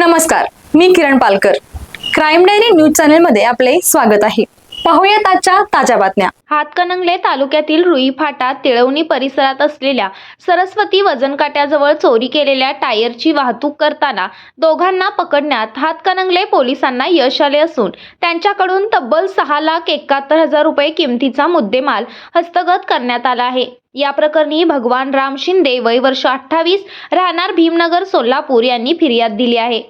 नमस्कार मी Kiran Palkar. Crime diary news चॅनलमध्ये आपले स्वागत आहे. पाहूयात आजच्या ताज्या बातम्या. हातकणंगले तालुक्यातील रुई फाटा तिळवणी परिसरात असलेल्या सरस्वती वजनकाट्याजवळ चोरी केलेल्या टायरची वाहतूक करताना दोघांना पकडण्यात हातकणंगले पोलिसांना यश आले असून त्यांच्याकडून तब्बल सहा लाख एकाहत्तर हजार रुपये किमतीचा मुद्देमाल हस्तगत करण्यात आला आहे. या प्रकरणी भगवान राम शिंदे वय वर्ष अठ्ठावीस राहणार भीमनगर सोलापूर यांनी फिर्याद दिली आहे.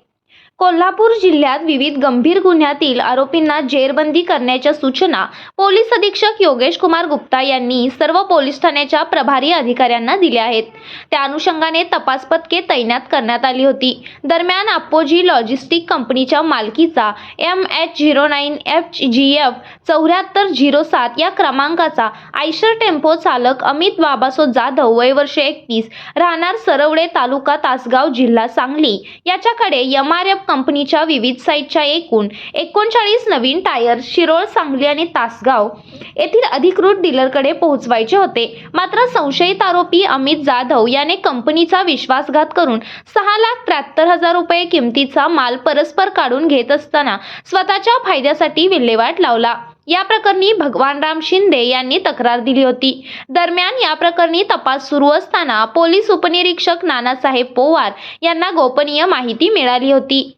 कोल्हापूर जिल्ह्यात विविध गंभीर गुन्ह्यातील आरोपींना जेरबंदी करण्याच्या सूचना पोलीस अधीक्षक योगेश कुमार गुप्ता यांनी सर्व पोलीस ठाण्याच्या प्रभारी अधिकाऱ्यांना दिल्या आहेत. त्या अनुषंगाने तपास पथके तैनात करण्यात आली होती. दरम्यान अप्पोजी लॉजिस्टिक कंपनीच्या मालकीचा M H zero nine F G F चौऱ्याहत्तर झिरो सात या क्रमांकाचा आयशर टेम्पो चालक अमित बाबासो जाधव वय वर्ष एकतीस राहणार सरवडे तालुका तासगाव जिल्हा सांगली. याच्याकडे यम आर एफ कंपनीच्या विविध साईटच्या एकूण एकोणचाळीस नवीन टायर शिरोळ सांगली आणि तासगाव येथील अधिकृत डीलरकडे पोहोचवायचे होते. मात्र संशयित आरोपी अमित जाधव याने कंपनीचा विश्वासघात करून सहा लाख त्र्याहत्तर हजार रुपये किमतीचा माल परस्पर काढून घेत असताना स्वतःच्या फायद्यासाठी विल्हेवाट लावला. या प्रकरणी भगवान राम शिंदे यांनी तक्रार दिली होती. दरम्यान या प्रकरणी तपास सुरू असताना पोलीस उपनिरीक्षक नानासाहेब पोवार यांना गोपनीय माहिती मिळाली होती.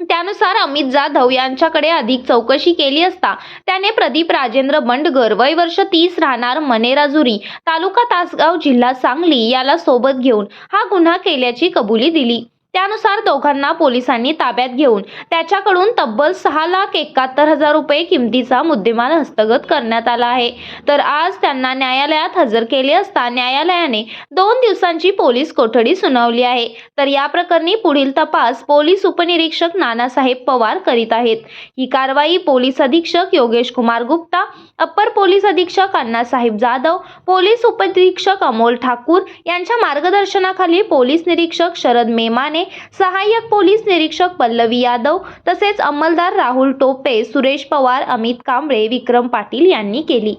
त्यानुसार अमित जाधव यांच्याकडे अधिक चौकशी केली असता त्याने प्रदीप राजेंद्र बंडगर वय वर्ष तीस राहणार मनेराजुरी तालुका तासगाव जिल्हा सांगली याला सोबत घेऊन हा गुन्हा केल्याची कबुली दिली. त्यानुसार दोघांना पोलिसांनी ताब्यात घेऊन त्याच्याकडून तब्बल सहा लाख एकाहत्तर हजार रुपये किमतीचा मुद्देमाल हस्तगत करण्यात आला आहे. तर आज त्यांना न्यायालयात हजर केले असता न्यायालयाने दोन दिवसांची पोलीस कोठडी सुनावली आहे. तर या प्रकरणी पुढील तपास पोलीस उपनिरीक्षक नानासाहेब पवार करीत आहेत. ही कारवाई पोलीस अधीक्षक योगेश कुमार गुप्ता अप्पर पोलीस अधीक्षक अण्णासाहेब जाधव पोलीस उपनिरीक्षक अमोल ठाकूर यांच्या मार्गदर्शनाखाली पोलीस निरीक्षक शरद मेमाने सहाय्यक पोलीस निरीक्षक पल्लवी यादव तसेच अंमलदार राहुल टोपे सुरेश पवार अमित कांबळे विक्रम पाटील यांनी केली.